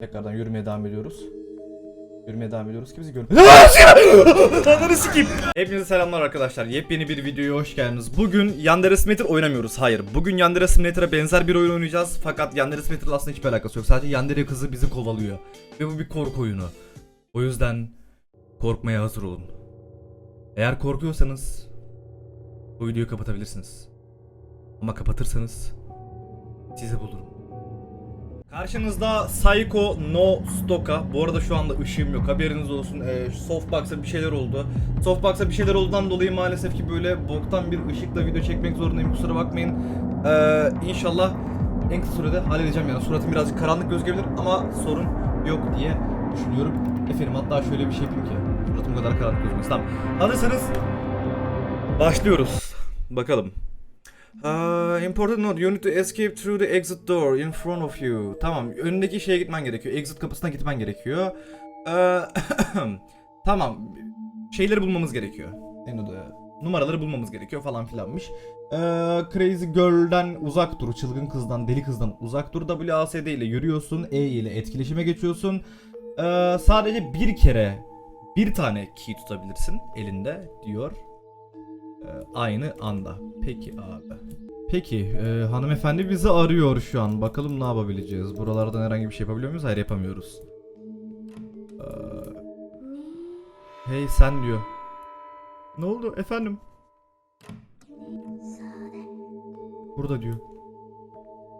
Tekrardan yürümeye devam ediyoruz. Yürümeye devam ediyoruz ki bizi görün. Sikeyim. Hepinize selamlar arkadaşlar. Yepyeni bir videoya hoş geldiniz. Bugün Yandere Simulator oynamıyoruz. Hayır. Bugün Yandere Simulator'a benzer bir oyun oynayacağız. Fakat Yandere Simulator'la aslında hiçbir alakası yok. Sadece Yandere kızı bizi kovalıyor. Ve bu bir korku oyunu. O yüzden korkmaya hazır olun. Eğer korkuyorsanız bu videoyu kapatabilirsiniz. Ama kapatırsanız sizi bulurum. Karşınızda Psycho No Stoka. Bu arada şu anda ışığım yok. Haberiniz olsun. Ee, softbox'a bir şeyler oldu. Softbox'a bir şeyler olduğundan dolayı maalesef ki böyle boktan bir ışıkla video çekmek zorundayım. Kusura bakmayın. Ee, inşallah en kısa sürede halledeceğim yani. Suratım birazcık karanlık gözükebilir ama sorun yok diye düşünüyorum. Efendim hatta şöyle bir şey yapayım ki. Suratım kadar karanlık gözükmesin. Tamam. Hazırsanız başlıyoruz. Bakalım. Uh, important note, you need to escape through the exit door in front of you. Tamam, önündeki şeye gitmen gerekiyor. Exit kapısına gitmen gerekiyor. Uh, tamam, şeyleri bulmamız gerekiyor. Ne adı? Numaraları bulmamız gerekiyor falan filanmış. Uh, crazy Girl'den uzak dur, çılgın kızdan, deli kızdan uzak dur. WASD ile yürüyorsun, E ile etkileşime geçiyorsun. Uh, sadece bir kere bir tane key tutabilirsin elinde diyor. Ee, aynı anda. Peki abi. Peki e, hanımefendi bizi arıyor şu an. Bakalım ne yapabileceğiz. Buralardan herhangi bir şey yapabiliyor muyuz? Hayır yapamıyoruz. Ee, hey sen diyor. Ne oldu efendim? Burada diyor.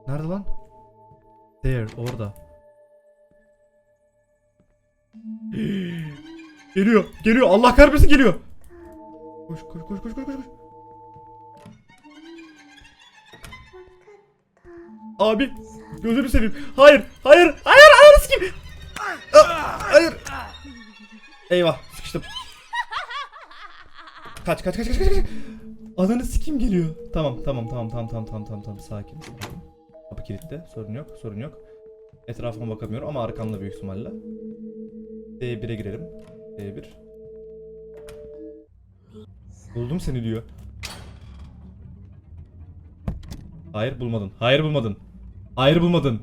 Nerede lan? There orada. geliyor, geliyor. Allah kahretmesin geliyor. Koş koş koş koş koş koş. Abi gözünü seveyim. Hayır hayır hayır hayır sikim. Hayır. Eyvah sıkıştım. Kaç kaç kaç kaç kaç. Ananı sikim geliyor. Tamam tamam tamam tamam tamam tamam tamam tamam sakin. Kapı kilitli. Sorun yok sorun yok. Etrafıma bakamıyorum ama arkamda büyük ihtimalle. D1'e girelim. D1. Buldum seni diyor. Hayır bulmadın. Hayır bulmadın. Hayır bulmadın.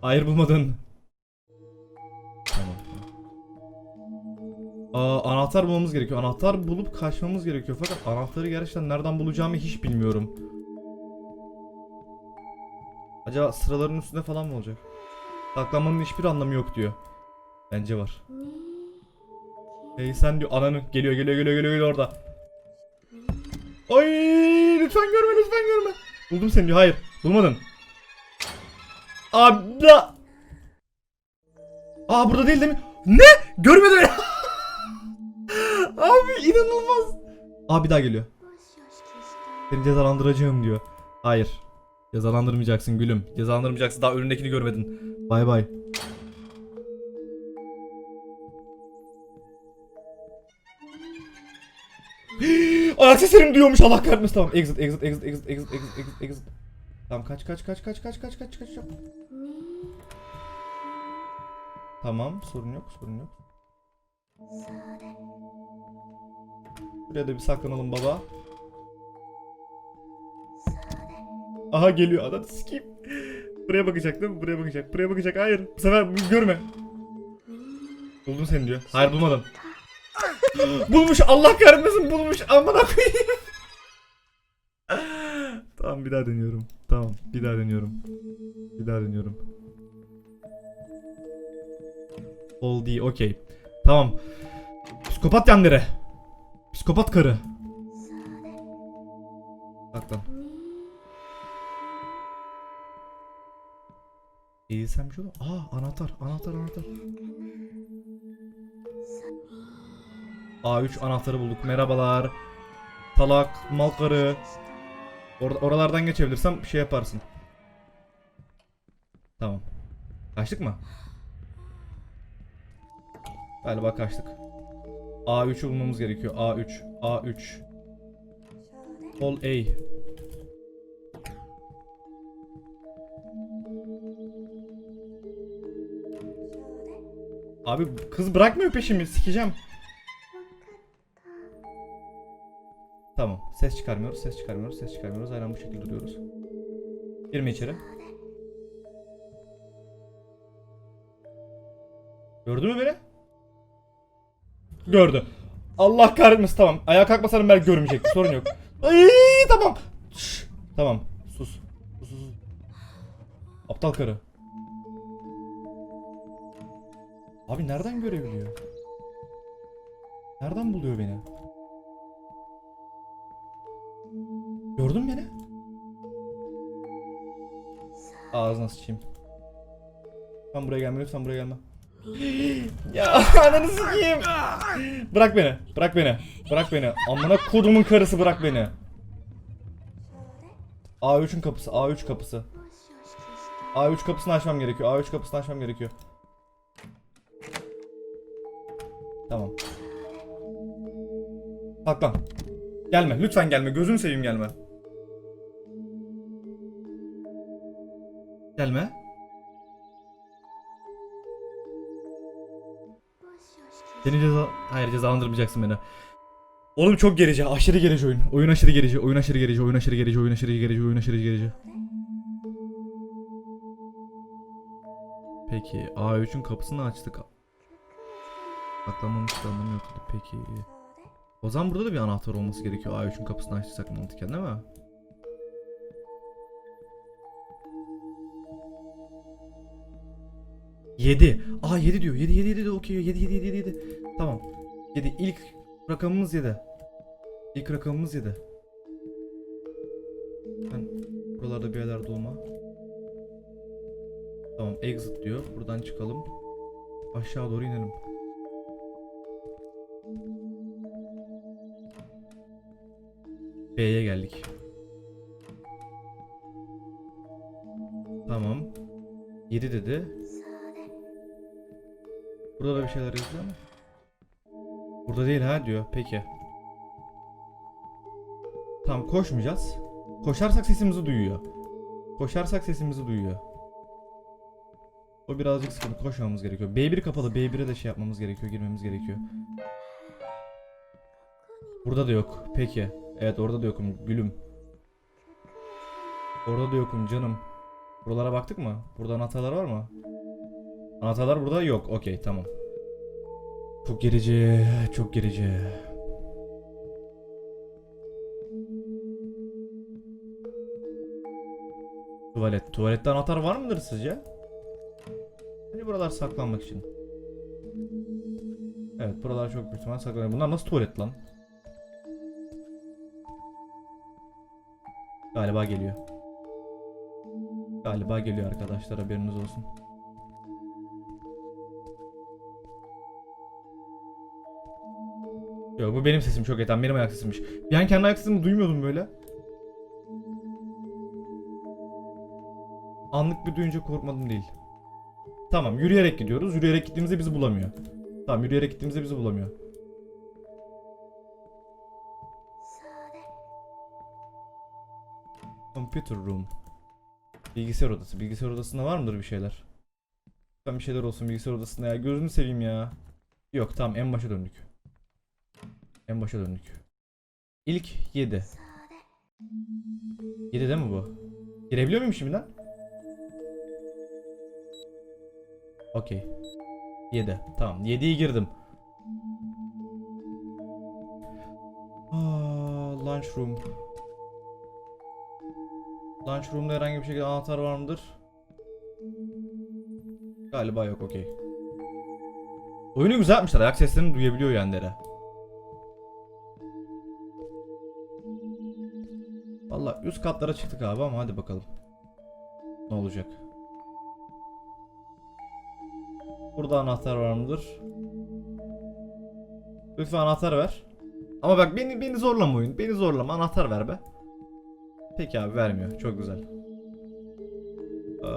Hayır bulmadın. Tamam. Aa, anahtar bulmamız gerekiyor. Anahtar bulup kaçmamız gerekiyor. Fakat anahtarı gerçekten nereden bulacağımı hiç bilmiyorum. Acaba sıraların üstünde falan mı olacak? Saklanmanın hiçbir anlamı yok diyor. Bence var. Hey sen diyor ananı geliyor geliyor geliyor geliyor, geliyor orada. Ay lütfen görme lütfen görme. Buldum seni diyor. Hayır. Bulmadın. Abla. Aa burada değil değil mi? Ne? Görmedi beni. Abi inanılmaz. Aa bir daha geliyor. Seni cezalandıracağım diyor. Hayır. Cezalandırmayacaksın gülüm. Cezalandırmayacaksın. Daha önündekini görmedin. Bay bay. Ayak seslerim duyuyormuş Allah kahretmesin tamam exit exit exit exit exit exit exit exit Tamam kaç kaç kaç kaç kaç kaç kaç kaç Tamam sorun yok sorun yok Buraya da bir saklanalım baba Aha geliyor adam sikeyim Buraya bakacak değil mi? Buraya bakacak. Buraya bakacak. Hayır. Bu sefer görme. Buldum seni diyor. Hayır bulmadım. Bulmuş Allah kahretmesin bulmuş amına koyayım. tamam bir daha deniyorum. Tamam bir daha deniyorum. Bir daha deniyorum. Ol değil okey. Tamam. Psikopat yandere. Psikopat karı. Bak lan. Eğilsem bir şey. Aa anahtar anahtar anahtar. A3 anahtarı bulduk. Merhabalar. Talak, mal karı. Or oralardan geçebilirsem şey yaparsın. Tamam. Kaçtık mı? Galiba kaçtık. A3'ü bulmamız gerekiyor. A3. A3. Sol A. Abi kız bırakmıyor peşimi. Sikeceğim. Tamam. Ses çıkarmıyoruz, ses çıkarmıyoruz, ses çıkarmıyoruz. Aynen bu şekilde duruyoruz. Girme içeri. Gördü mü beni? Gördü. Allah kahretmesin tamam. Ayağa kalkmasam belki görmeyecekti. Sorun yok. Ay tamam. Şşş, tamam. Sus sus. sus. Aptal karı. Abi nereden görebiliyor? Nereden buluyor beni? Gördün beni? Ağzına sıçayım. Sen buraya gelme lütfen buraya gelme. ya ananı sikeyim. Bırak beni. Bırak beni. Bırak beni. Amına kodumun karısı bırak beni. A3'ün kapısı. A3 kapısı. A3 kapısını açmam gerekiyor. A3 kapısını açmam gerekiyor. Tamam. Saklan. Gelme. Lütfen gelme. Gözünü seveyim gelme. Gelme. Seni ceza... Hayır cezalandırmayacaksın beni. Oğlum çok gerici. Aşırı gerici oyun. Oyun aşırı gerici. Oyun aşırı gerici. Oyun aşırı gerici. Oyun aşırı gerici. Oyun aşırı gerici. Peki A3'ün kapısını açtık. Saklanmamız anlamı yoktu. Peki. O zaman burada da bir anahtar olması gerekiyor. A3'ün kapısını açtıysak mantıken değil mi? Yedi. Aa 7 diyor. 7 7 7 okey. 7 7 7 7. Tamam. 7 ilk rakamımız 7. İlk rakamımız 7. Ben buralarda bir yerlerde olma. Tamam exit diyor. Buradan çıkalım. Aşağı doğru inelim. B'ye geldik. Tamam. 7 dedi. Burada da bir şeyler yazıyor ama. Burada değil ha diyor. Peki. Tamam koşmayacağız. Koşarsak sesimizi duyuyor. Koşarsak sesimizi duyuyor. O birazcık sıkıntı. Koşmamız gerekiyor. B1 kapalı. B1'e de şey yapmamız gerekiyor. Girmemiz gerekiyor. Burada da yok. Peki. Evet orada da yokum. Gülüm. Orada da yokum canım. Buralara baktık mı? Burada anahtarlar var mı? Anahtarlar burada yok. Okey tamam. Çok gerici. Çok gerici. Tuvalet. Tuvalette anahtar var mıdır sizce? Bence buralar saklanmak için. Evet buralar çok büyük ihtimal saklanıyor. Bunlar nasıl tuvalet lan? Galiba geliyor. Galiba geliyor arkadaşlar haberiniz olsun. Yok bu benim sesim çok eten benim ayak sesimmiş. Bir an kendi ayak sesimi duymuyordum böyle. Anlık bir duyunca korkmadım değil. Tamam yürüyerek gidiyoruz. Yürüyerek gittiğimizde bizi bulamıyor. Tamam yürüyerek gittiğimizde bizi bulamıyor. Computer room. Bilgisayar odası. Bilgisayar odasında var mıdır bir şeyler? Ben bir şeyler olsun bilgisayar odasında ya. Gözünü seveyim ya. Yok tamam en başa döndük. En başa döndük. İlk 7. 7 değil mi bu? Girebiliyor muyum şimdiden? Okey. 7. Tamam. 7'yi girdim. Aa, lunch room. Lunch room'da herhangi bir şekilde anahtar var mıdır? Galiba yok okey. Oyunu güzel yapmışlar. Ayak seslerini duyabiliyor Yandere. Valla üst katlara çıktık abi ama hadi bakalım. Ne olacak? Burada anahtar var mıdır? Lütfen anahtar ver. Ama bak beni beni zorlama oyun. Beni zorlama anahtar ver be. Peki abi vermiyor. Çok güzel. Ee,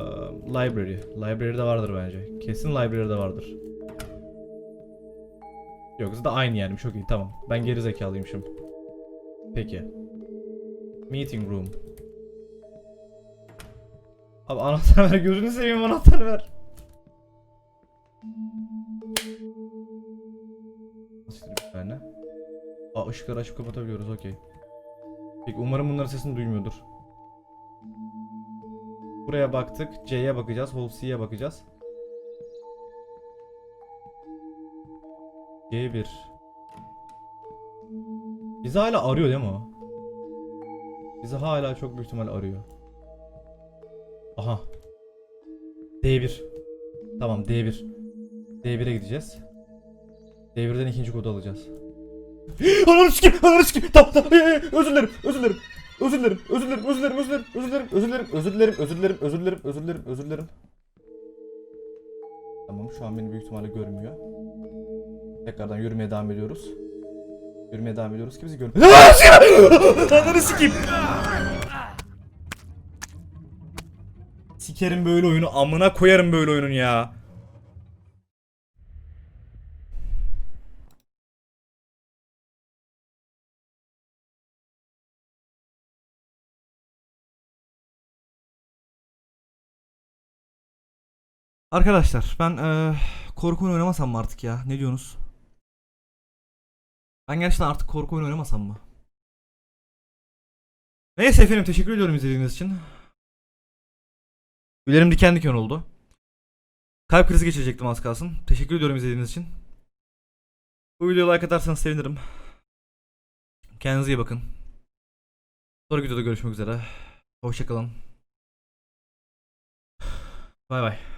library. Library'de vardır bence. Kesin library'de vardır. Yok zaten aynı yani. Çok iyi tamam. Ben geri zekalıymışım. Peki. Meeting room. Abi anahtar ver gözünü seveyim anahtar ver. Nasıl bir tane? Aa ışıkları açıp kapatabiliyoruz okey. Peki umarım bunların sesini duymuyordur. Buraya baktık. C'ye bakacağız. Hall C'ye bakacağız. G1. Bizi hala arıyor değil mi o? Bizi hala çok büyük ihtimal arıyor. Aha. D1. Tamam D1. D1'e gideceğiz. D1'den ikinci kodu alacağız. Ananı sikeyim, ananı sikeyim. Tamam, tamam. Ee, ee, özür dilerim, özür dilerim. Özür dilerim, özür dilerim, özür dilerim, özür dilerim, özür dilerim, özür dilerim, özür dilerim, özür dilerim, özür dilerim, özür dilerim, özür dilerim. Tamam, şu an beni büyük ihtimalle görmüyor. Tekrardan yürümeye devam ediyoruz. Yürümeye devam ediyoruz ki bizi görmüyor. Ananı sikeyim! Sikerim böyle oyunu, amına koyarım böyle oyunun ya. Arkadaşlar ben eee korku oynamasam mı artık ya? Ne diyorsunuz? Ben gerçekten artık korku oyunu oynamasam mı? Neyse efendim teşekkür ediyorum izlediğiniz için. Ülerim diken diken oldu. Kalp krizi geçirecektim az kalsın. Teşekkür ediyorum izlediğiniz için. Bu videoya like atarsanız sevinirim. Kendinize iyi bakın. Sonraki videoda görüşmek üzere. Hoşçakalın. Bay bay.